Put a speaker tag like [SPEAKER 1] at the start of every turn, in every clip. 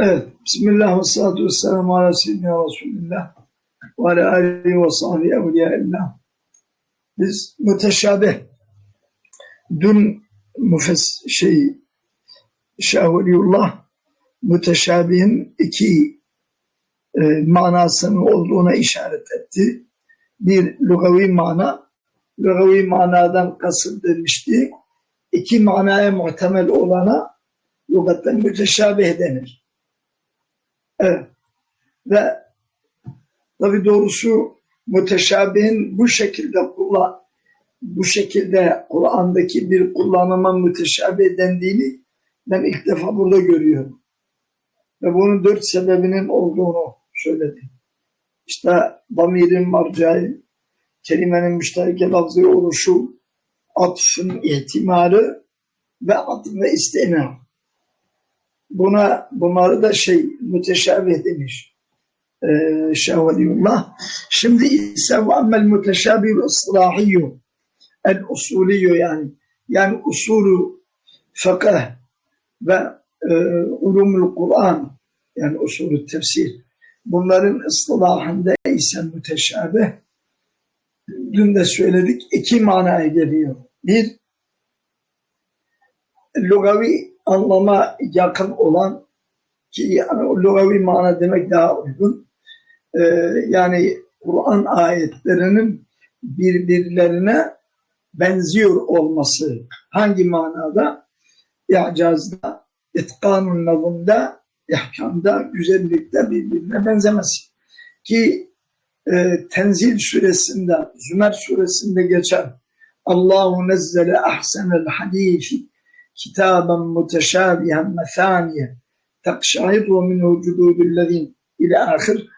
[SPEAKER 1] Evet. Bismillah ve salatu ve selamu ala seyyidina Resulillah ve ala alihi ve sahbihi evliyaillah. Biz müteşabih dün müfes şey Şahveliullah müteşabihin iki e, manasının olduğuna işaret etti. Bir lugavi mana, lugavi manadan kasıt demişti. İki manaya muhtemel olana lugatten müteşabih denir. Ve tabi doğrusu müteşabihin bu şekilde kullan bu şekilde Kur'an'daki bir kullanıma müteşabih dendiğini ben ilk defa burada görüyorum. Ve bunun dört sebebinin olduğunu söyledi. İşte damirin marcayı, kelimenin müştereke lafzı oluşu, atfın ihtimali ve atf ve istina. Buna bunları da şey müteşabih demiş. Ee, Şahvaliyullah. Şimdi ise ve ammel müteşabih ıslahiyyu el usuliyyu yani yani usulü fıkıh ve e, ulumul Kur'an yani usulü tefsir bunların ıslahında ise müteşabih dün de söyledik iki manaya geliyor. Bir lugavi anlama yakın olan ki yani lugavi mana demek daha uygun. Ee, yani Kur'an ayetlerinin birbirlerine benziyor olması hangi manada? İcazda, itkanun nazımda, ihkamda, güzellikte birbirine benzemesi. Ki e, Tenzil suresinde, Zümer suresinde geçer. Allahu nezzele ahsenel hadisi kitaben muteşabihen mesaniye takşairu minhu cududüllezin ile ahir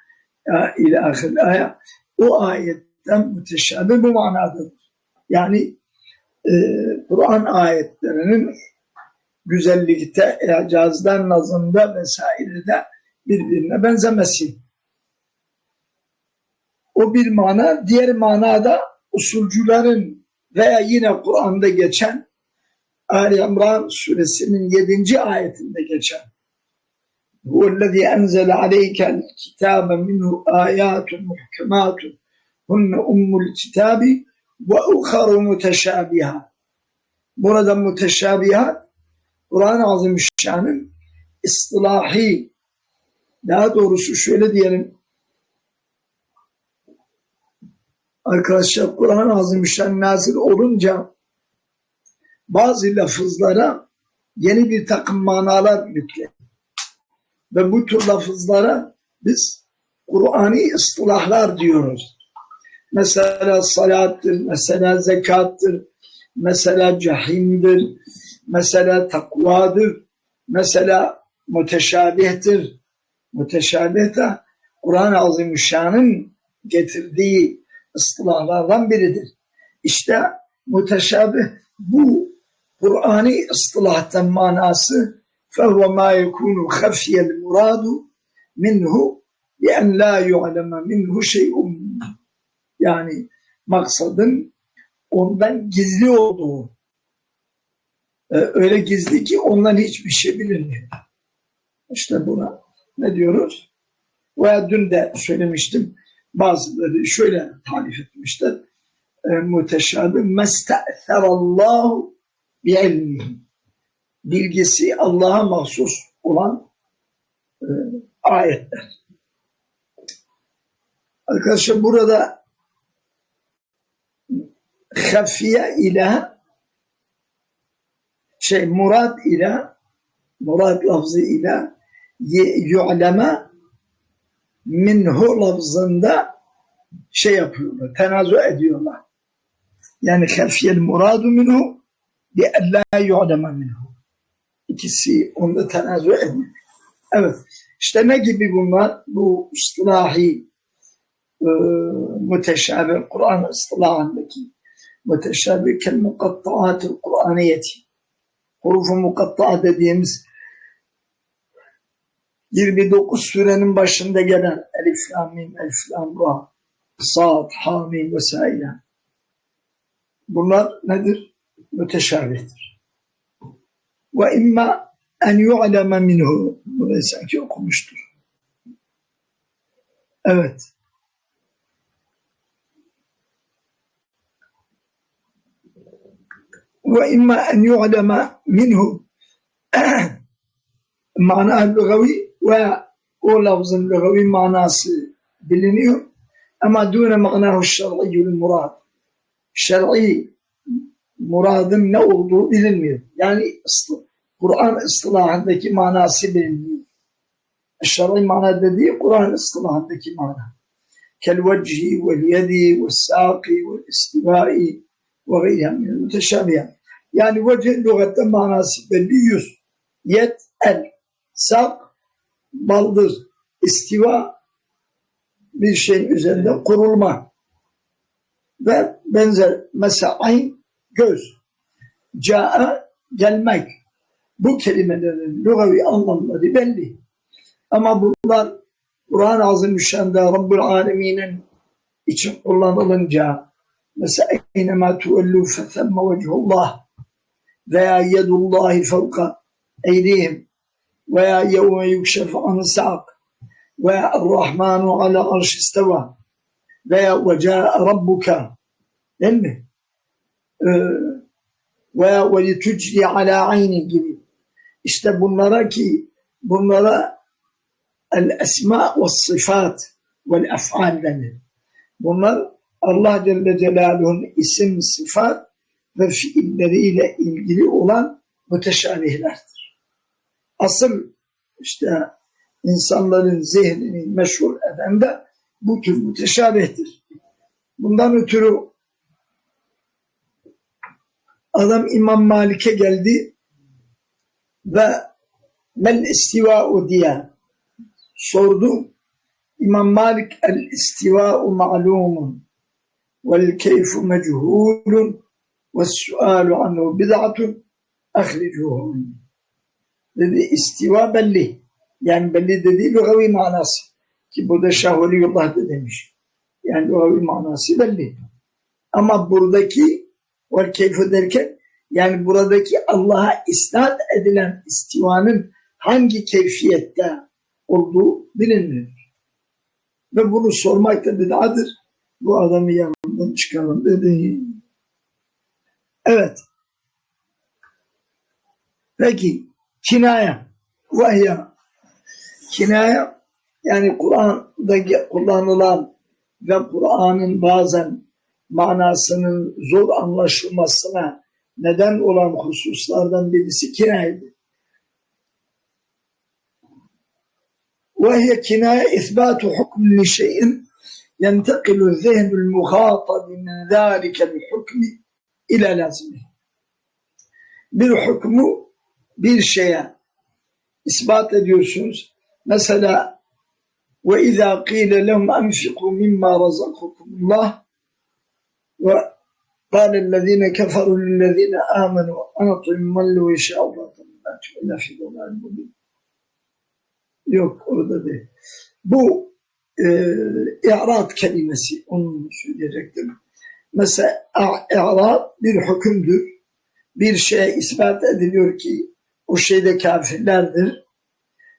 [SPEAKER 1] ile ahir aya o ayetten müteşabih bu manadadır. Yani e, Kur'an ayetlerinin güzellikte, icazda, nazımda vesairede birbirine benzemesi. O bir mana. Diğer manada usulcuların veya yine Kur'an'da geçen Ali İmran suresinin 7. ayetinde geçen Huvellezî enzele aleykel kitâbe minhu âyâtun muhkemâtun hunne ummul kitâbi ve ukharu muteşâbihâ Burada muteşâbihât Kur'an-ı Azimüşşan'ın istilahi daha doğrusu şöyle diyelim arkadaşlar Kur'an-ı Azimüşşan nazil olunca bazı lafızlara yeni bir takım manalar yükledi. Ve bu tür lafızlara biz Kur'an'i ıstılahlar diyoruz. Mesela salattır, mesela zekattır, mesela cahimdir, mesela takvadır, mesela müteşabihtir. Müteşabih de Kur'an-ı Azimüşşan'ın getirdiği ıstılahlardan biridir. İşte müteşabih bu Kur'an'ı ıstılahtan manası فَهُوَ مَا يَكُونُ خَفْيَ الْمُرَادُ مِنْهُ بِأَنْ لَا يُعْلَمَ مِنْهُ شَيْءٌ Yani maksadın ondan gizli olduğu. Ee, öyle gizli ki ondan hiçbir şey bilinmiyor. İşte buna ne diyoruz? Veya dün de söylemiştim. Bazıları şöyle tarif etmişler. E, müteşabih meste'serallahu bi ilmihi bilgisi Allah'a mahsus olan e, ayetler. Arkadaşlar burada hafiye ile şey murad ile murad lafzı ile yu'leme minhu lafzında şey yapıyorlar, tenazu ediyorlar. Yani hafiye muradu minhu la yu'leme minhu ikisi onda tenazu etmiyor. Evet. İşte ne gibi bunlar? Bu istilahi e, müteşabih, Kur'an istilahındaki müteşabih kel mukattaatil Kur'aniyeti. Hurufu mukatta'a dediğimiz 29 sürenin başında gelen Elif, Lam, Mim, Elif, Lam, Ra, Sad, Hamim vesaire. Bunlar nedir? متشابهتر. وإما أن يعلم منه وليس أن يقومشتر أبت وإما أن يعلم منه معنى اللغوي ولفظ اللغوي معنى بلينيو أما دون معناه الشرعي المراد الشرعي muradın ne olduğu bilinmiyor. Yani Kur'an ıslahındaki manası bilinmiyor. Şer'i mana dediği Kur'an ıslahındaki mana. Kelvecihi vel yedi ve sâki ve istivai ve müteşabihâ. Yani vecih lügatte manası belli yüz. Yet, el, sak, baldır, istiva bir şeyin üzerinde kurulma ve benzer mesela ayn göz. Ca'a gelmek. Bu kelimelerin lugavi anlamları belli. Ama bunlar Kur'an-ı Azimüşşan'da Rabbul Alemin'in için kullanılınca mesela eynema tuvellu fethemme vechullah veya yedullahi fevka eydihim veya yevme yukşef an veya Rahmanu ala arş isteva veya veca rabbuka. Değil mi? Ee, veya ve tücri ala ayni gibi. İşte bunlara ki bunlara el esma ve sıfat ve ef'al denir. Bunlar Allah Celle Celaluhu'nun isim, sıfat ve fiilleriyle ilgili olan müteşabihlerdir. Asıl işte insanların zihnini meşhur eden de bu tür müteşabihtir. Bundan ötürü adam İmam Malik'e geldi ve mel istiva'u diye sordu. İmam Malik el istiva'u ma'lumun vel keyfu mechulun ve sualu anhu bid'atun ahricuhu dedi istiva belli. Yani belli dediği lugavi manası. Ki burada Şah Veliyullah da demiş. Yani lugavi manası belli. Ama buradaki vel keyfu derken yani buradaki Allah'a isnat edilen istivanın hangi keyfiyette olduğu bilinmiyor. Ve bunu sormak da bid'adır. Bu adamı yanından çıkalım dedi. Evet. Peki kinaya vahye kinaya yani Kur'an'da kullanılan ve Kur'an'ın bazen manasının zor anlaşılmasına neden olan hususlardan birisi kinayedir. وهي كناية إثبات حكم لشيء ينتقل الذهن المخاطب من ذلك الحكم إلى لازمه bir hükmü bir şeye ispat ediyorsunuz. Mesela ve izâ qîle lehum enfiqû mimmâ razakakumullah ve قال الذين كفروا للذين آمنوا أنطعم من لو يشاء الله إلا في ضلال مبين Yok orada değil. Bu e, i'rad kelimesi onu söyleyecektim. Mesela i'rad bir hükümdür. Bir şeye ispat ediliyor ki o şeyde kafirlerdir.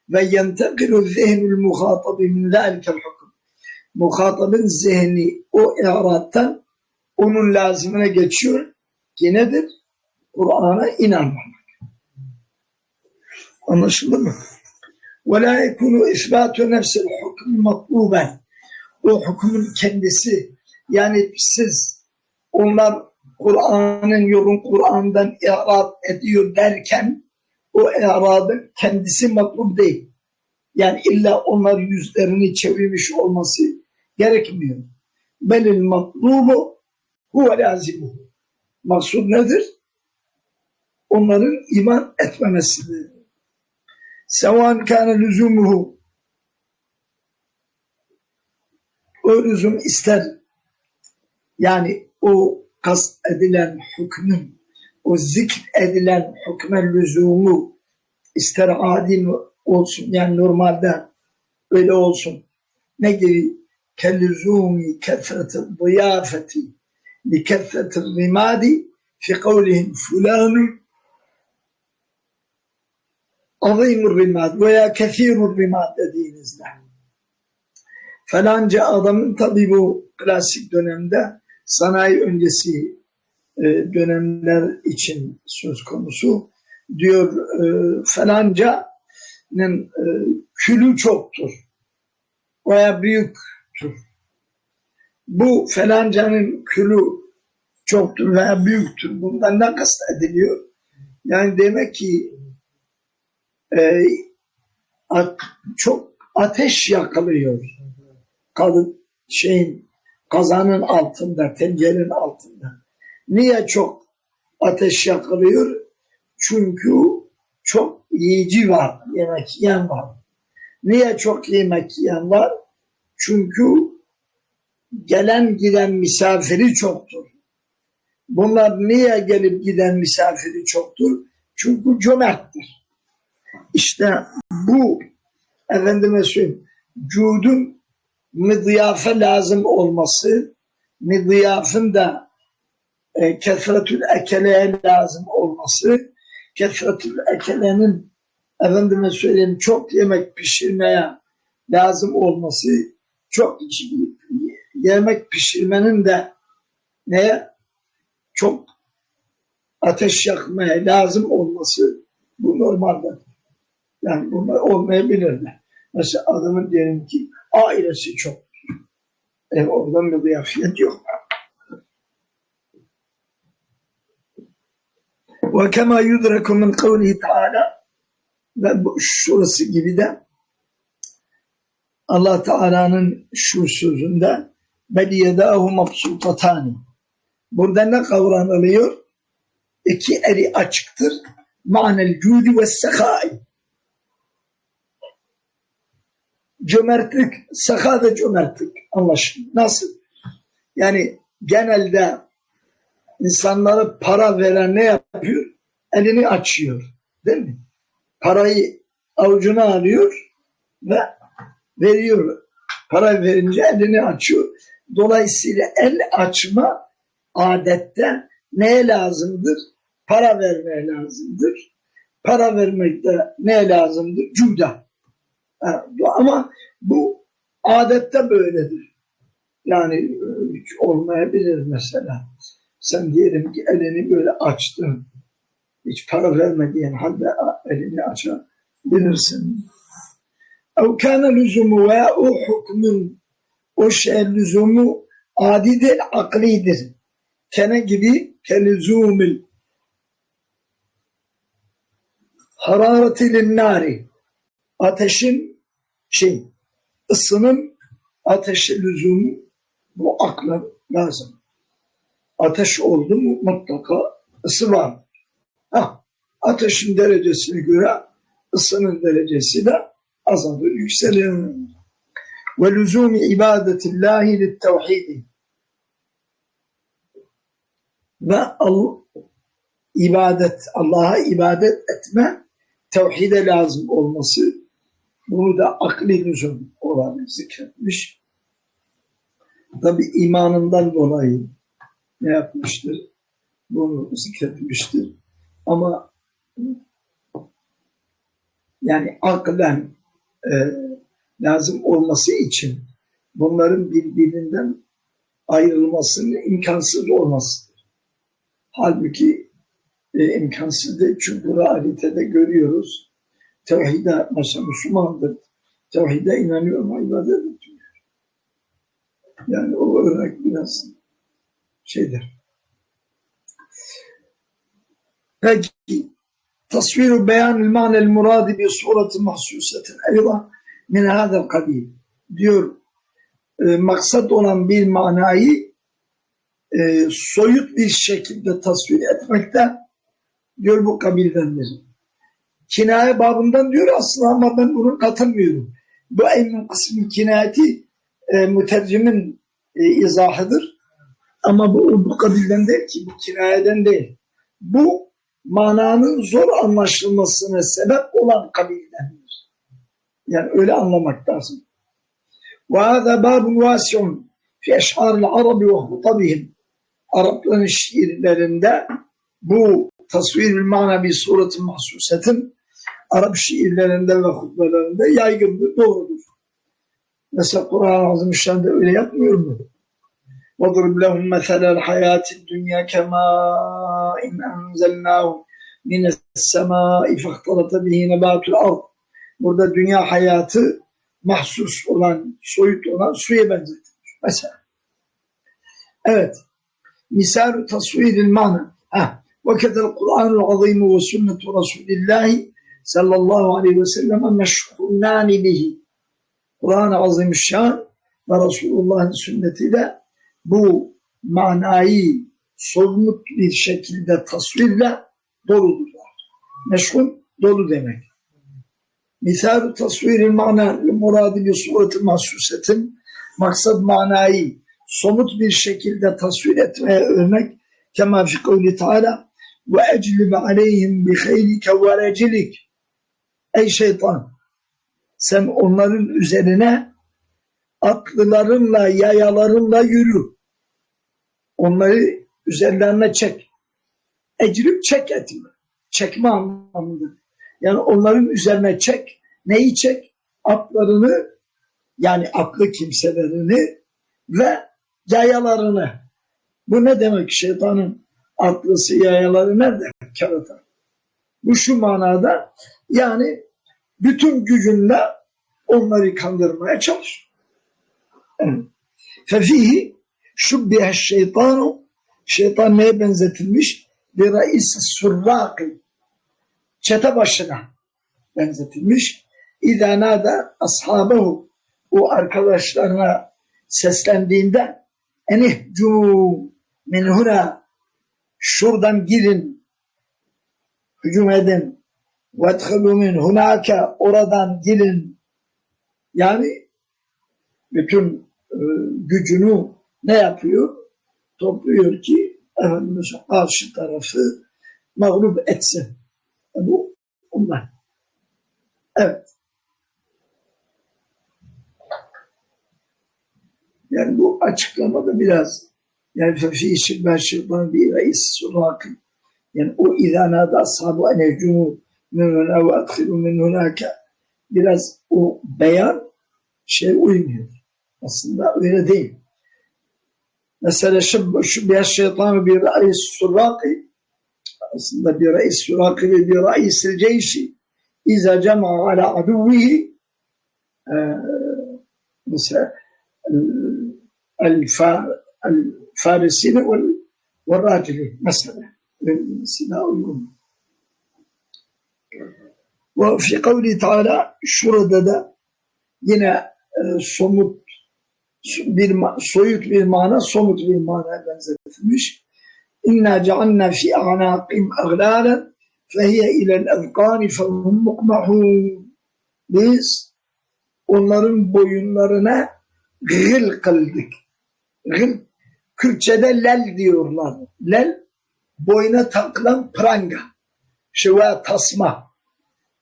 [SPEAKER 1] Ve yentekilu zihnul muhatabi min zâlikel hüküm. Muhatabın zihni o i'radtan onun lazımına geçiyor ki nedir? Kur'an'a inanmamak. Anlaşıldı mı? وَلَا يَكُنُ اِثْبَاتُ نَفْسِ الْحُكْمِ مَطْلُوبًا O hükmün kendisi yani siz onlar Kur'an'ın yolun Kur'an'dan i'rab ediyor derken o i'rabın kendisi matlub değil. Yani illa onlar yüzlerini çevirmiş olması gerekmiyor. Belil matlubu huve lazimuhu. Maksud nedir? Onların iman etmemesidir. Sevan kâne lüzumuhu o lüzum ister yani o kast edilen hükmün o zikr edilen hükmen lüzumu ister adil olsun yani normalde öyle olsun ne gibi kellüzumi kefreti ziyafeti لكثرة الرماد في قولهم فلان azimur rimad veya kethirur rimad dediğinizde falanca adamın tabi bu klasik dönemde sanayi öncesi e, dönemler için söz konusu diyor e, falancanın e, külü çoktur veya büyüktür. Bu falancanın külü çoktur veya büyüktür. Bundan ne kastediliyor? Yani demek ki e, at, çok ateş yakılıyor. Kadın şeyin kazanın altında, tencerenin altında. Niye çok ateş yakılıyor? Çünkü çok yiyici var, yemek yiyen var. Niye çok yemek yiyen var? Çünkü gelen giden misafiri çoktur. Bunlar niye gelip giden misafiri çoktur? Çünkü cömerttir. İşte bu efendime söyleyeyim cudun mıdiyafe lazım olması, mıdiyafın da e, kesretül ekeleye lazım olması, kesretül ekelenin efendime söyleyeyim çok yemek pişirmeye lazım olması, çok yemek pişirmenin de ne çok ateş yakmaya lazım olması bu normaldir. Yani bunlar olmayabilirler. Mesela adamın diyelim ki ailesi çok. E, oradan bir ziyafiyet yok. Ve kema yudreku min kavlihi teala ve bu, şurası gibi de Allah Teala'nın şu sözünde bel yedahu mabsutatani burada ne kavranılıyor? İki eli açıktır. Ma'nel cudi ve sekai cömertlik, saka ve cömertlik anlaşılıyor. Nasıl? Yani genelde insanlara para veren ne yapıyor? Elini açıyor. Değil mi? Parayı avucuna alıyor ve veriyor. Para verince elini açıyor. Dolayısıyla el açma adette neye lazımdır? Para vermeye lazımdır. Para vermekte neye lazımdır? Cuda. Ama bu adette böyledir. Yani e, hiç olmayabilir mesela. Sen diyelim ki elini böyle açtın. Hiç para vermediğin halde elini açabilirsin. Ev kâne lüzumu veya o hükmün o şey lüzumu adi değil aklidir. Kene gibi kelüzumil harareti linnari ateşin şey ısının ateşe lüzumu bu akla lazım. Ateş oldu mu mutlaka ısı var. Ha, ateşin derecesine göre ısının derecesi de azalır, yükselir. Ve lüzumi ibadetillahi littevhidi. Ve Allah, ibadet, Allah'a ibadet etme tevhide lazım olması bunu da akli lüzum olarak zikretmiş. Tabi imanından dolayı ne yapmıştır? Bunu zikretmiştir. Ama yani aklen e, lazım olması için bunların birbirinden ayrılmasının imkansız olmasıdır. Halbuki e, imkansız değil çünkü realitede görüyoruz tevhide mesela Müslümandır. Tevhide inanıyor ama ibadet etmiyor. Yani o örnek biraz şeydir. Peki tasviru beyan manel muradi bi sureti mahsusetin eyvah min hadel kabil diyor e, maksat olan bir manayı e, soyut bir şekilde tasvir etmekte diyor bu kabildendir kinaye babından diyor aslında ama ben bunu katılmıyorum. Bu en kısmı kinayeti e, mütercimin e, izahıdır. Ama bu, bu kabilden değil ki, bu kinayeden değil. Bu mananın zor anlaşılmasına sebep olan kabildendir. Yani öyle anlamak lazım. وهذا باب واسع في أشعار العرب وخطبهم Arapların şiirlerinde bu tasvir mana bir suretin mahsusetin Arap şiirlerinde ve hutbelerinde yaygındır, doğrudur. Mesela Kur'an-ı Azimüşşan'da öyle yapmıyor mu? وَضْرِبْ لَهُمْ مَثَلَ الْحَيَاةِ الدُّنْيَا كَمَاءٍ أَنْزَلْنَاهُ مِنَ السَّمَاءِ فَاخْتَلَطَ بِهِ نَبَاتُ الْأَرْضِ Burada dünya hayatı mahsus olan, soyut olan suya benzetilir. Mesela. Evet. Misal tasviril mana. Ha. وكذا القرآن العظيم وسنة رسول الله صلى الله عليه وسلم مشحونان به Kur'an-ı Azimüşşan ve Resulullah'ın sünnetiyle bu manayı somut bir şekilde tasvirle doludurlar. Meşhun dolu demek. Misal tasviril mana muradi bir sureti mahsusetin maksat manayı somut bir şekilde tasvir etmeye örnek kema fi kavli teala ve eclib aleyhim bi haylike ve recilik. Ey şeytan sen onların üzerine atlılarınla yayalarınla yürü. Onları üzerlerine çek. Ecrip çek etme. Çekme anlamında yani onların üzerine çek neyi çek atlarını yani aklı kimselerini ve yayalarını bu ne demek şeytanın atlısı yayaları nerede? Kerata. Bu şu manada yani bütün gücünle onları kandırmaya çalış. Fefihi şubbihe şeytanu şeytan neye benzetilmiş? Bir reis surraki çete başına benzetilmiş. İzâ nâda ashabehu o arkadaşlarına seslendiğinde enihcu min huna şuradan girin hücum edin vedhulu min hunake oradan girin yani bütün e, gücünü ne yapıyor? Topluyor ki Efendimiz karşı tarafı mağlup etsin. Bu onlar. Evet. Yani bu açıklamada biraz yani fi işitmen şirban bir reis surakın yani o idanada ashabu enehcumu min huna ve adhilu min hunaka biraz o beyan şey uymuyor. Aslında öyle değil. Mesela şubbiye şeytanı bir aslında bir reis suraki أصل برئيس يراقب برئيس الجيش إذا جمع على عدوه آه، الفارسين والراجل مثلا للسلاء والأمة وفي قوله تعالى şurada yine somut bir soyut bir mana somut bir mana benzetilmiş. İnna cealna fi a'naqim aglalan fehiye ilel ezkani fehum mukmahun. Biz onların boyunlarına gıl kıldık. Gıl, Kürtçede lel diyorlar. Lel, boyuna takılan pranga. Şıva tasma.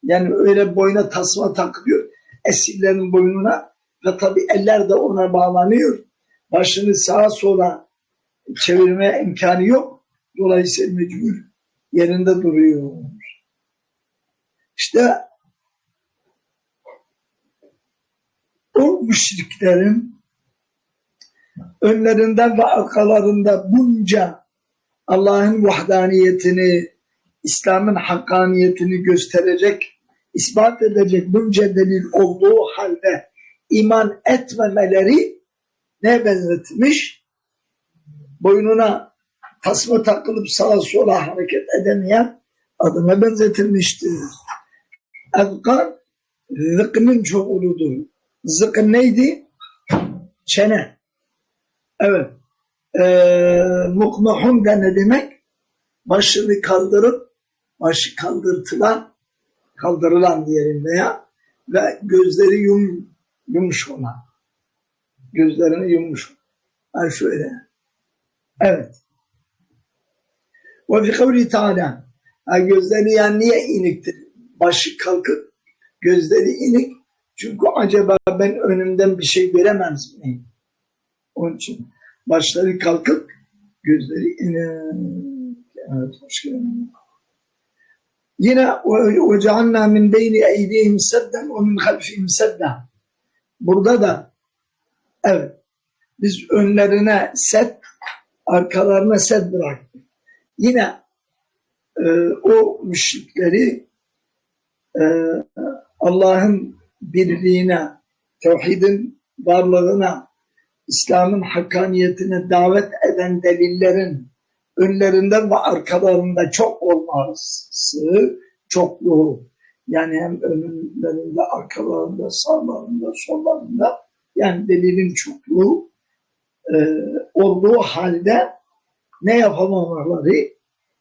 [SPEAKER 1] Yani öyle boyuna tasma takılıyor. Esirlerin boynuna ve tabi eller de ona bağlanıyor. Başını sağa sola çevirmeye imkanı yok. Dolayısıyla mecbur yerinde duruyor. İşte o müşriklerin önlerinde ve arkalarında bunca Allah'ın vahdaniyetini, İslam'ın hakkaniyetini gösterecek, ispat edecek bunca delil olduğu halde iman etmemeleri ne benzetmiş? Boynuna tasma takılıp sağa sola hareket edemeyen adına benzetilmiştir. Evkan zıkkının çoğuludur. Zıkkın neydi? Çene. Evet. Ee, mukmahun da ne demek? Başını kaldırıp, başı kaldırtılan, kaldırılan diyelim veya ve gözleri yum, yumuş olan. Gözlerini yummuş. Ha şöyle. Evet. Ve fi kavli Teala gözleri yani niye iniktir? Başı kalkıp gözleri inik. Çünkü acaba ben önümden bir şey göremez miyim? Onun için başları kalkıp gözleri inik. Evet, hoş geldin. Yine وَجَعَلْنَا مِنْ بَيْنِ اَيْدِيهِمْ سَدًّا وَمِنْ خَلْفِهِمْ سَدًّا Burada da evet biz önlerine set, arkalarına set bıraktık. Yine e, o müşrikleri e, Allah'ın birliğine, tevhidin varlığına, İslam'ın hakkaniyetine davet eden delillerin önlerinde ve arkalarında çok olması çok doğru. Yani hem önlerinde, arkalarında, sağlarında, sollarında yani delilin çokluğu olduğu halde ne yapamamaları,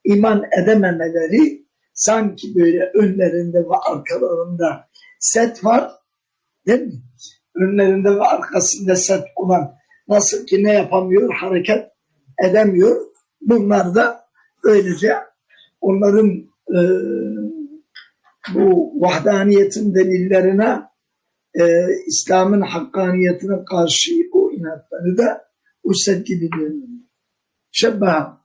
[SPEAKER 1] iman edememeleri sanki böyle önlerinde ve arkalarında set var değil mi? Önlerinde ve arkasında set olan nasıl ki ne yapamıyor, hareket edemiyor. Bunlar da öylece onların e, bu vahdaniyetin delillerine e, İslam'ın hakkaniyetine karşı o inatları da set gibi görünüyor. Şebbeha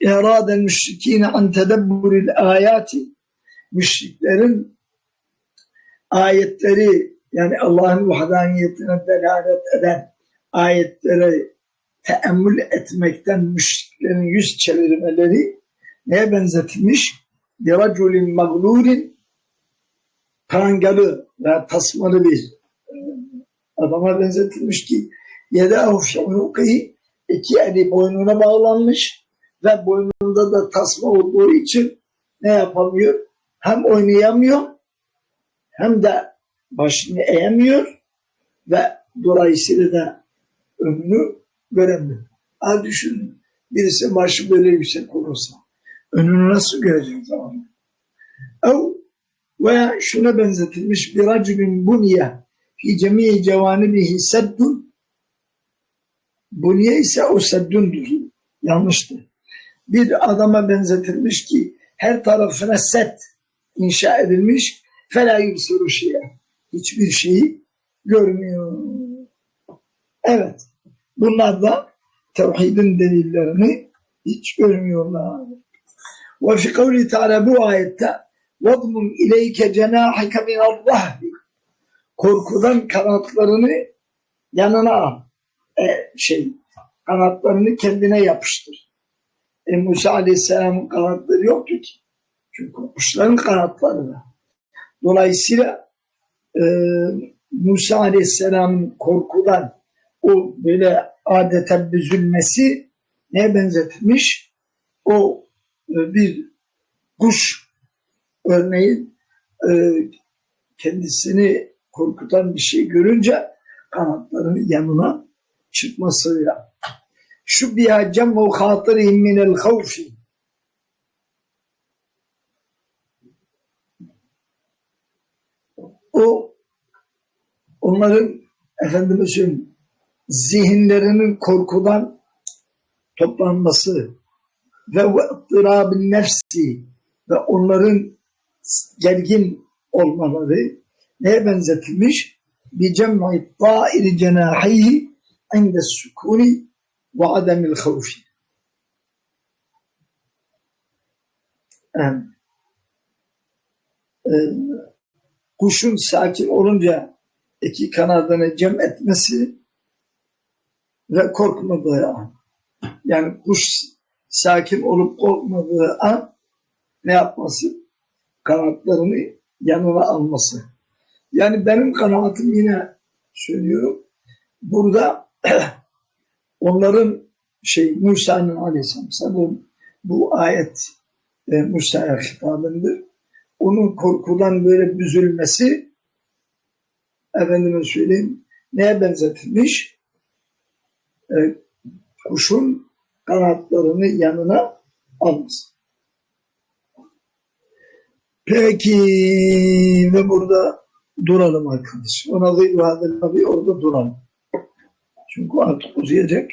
[SPEAKER 1] İradel müşrikine an tedebburil müşriklerin ayetleri yani Allah'ın vahdaniyetine delalet eden ayetleri teemmül etmekten müşriklerin yüz çevirmeleri neye benzetilmiş? Biraculin mağlurin prangalı ve tasmalı bir adama benzetilmiş ki yedahu şevnukihi iki eli boynuna bağlanmış ve boynunda da tasma olduğu için ne yapamıyor? Hem oynayamıyor hem de başını eğemiyor ve dolayısıyla da önünü göremiyor. Ha düşün birisi başı böyle yüksek olursa önünü nasıl görecek zaman? Ev veya şuna benzetilmiş bir racülün bunye fi cemiye cevanibihi seddun bunye ise o seddundur. Yanlıştır. Bir adama benzetilmiş ki her tarafına set inşa edilmiş fela yubsiru şeye. Hiçbir şeyi görmüyor. Evet. Bunlar da tevhidin delillerini hiç görmüyorlar. Ve fi kavli teala bu ayette وَضْمُمْ اِلَيْكَ جَنَاحِكَ مِنَ الرَّهْبِ Korkudan kanatlarını yanına al. E, şey, kanatlarını kendine yapıştır. E, Musa Aleyhisselam'ın kanatları yoktu ki. Çünkü kuşların kanatları da. Dolayısıyla e, Musa Aleyhisselam'ın korkudan o böyle adeta büzülmesi neye benzetilmiş? O e, bir kuş örneğin e, kendisini korkutan bir şey görünce kanatlarının yanına çıkmasıyla. Şu biha cemmu hatırihim minel havfi o onların efendime söyleyeyim zihinlerinin korkudan toplanması ve ıttırabın nefsi ve onların gergin olmaları neye benzetilmiş? Bir cem'i ta'iri cenahihi inde sukuni ve ademil havfi. Yani, kuşun sakin olunca iki kanadını cem etmesi ve korkmadığı an. Yani kuş sakin olup korkmadığı an ne yapması? Kanatlarını yanına alması. Yani benim kanaatim yine söylüyorum. Burada onların şey Musa'nın aleyhisselam sanırım bu ayet e, Musa'ya hitabındır. Onun korkudan böyle büzülmesi efendime söyleyeyim neye benzetilmiş? E, kuşun kanatlarını yanına almaz. Peki ve burada duralım arkadaş. Ona gıyru hadel orada duralım. Çünkü artık uzayacak.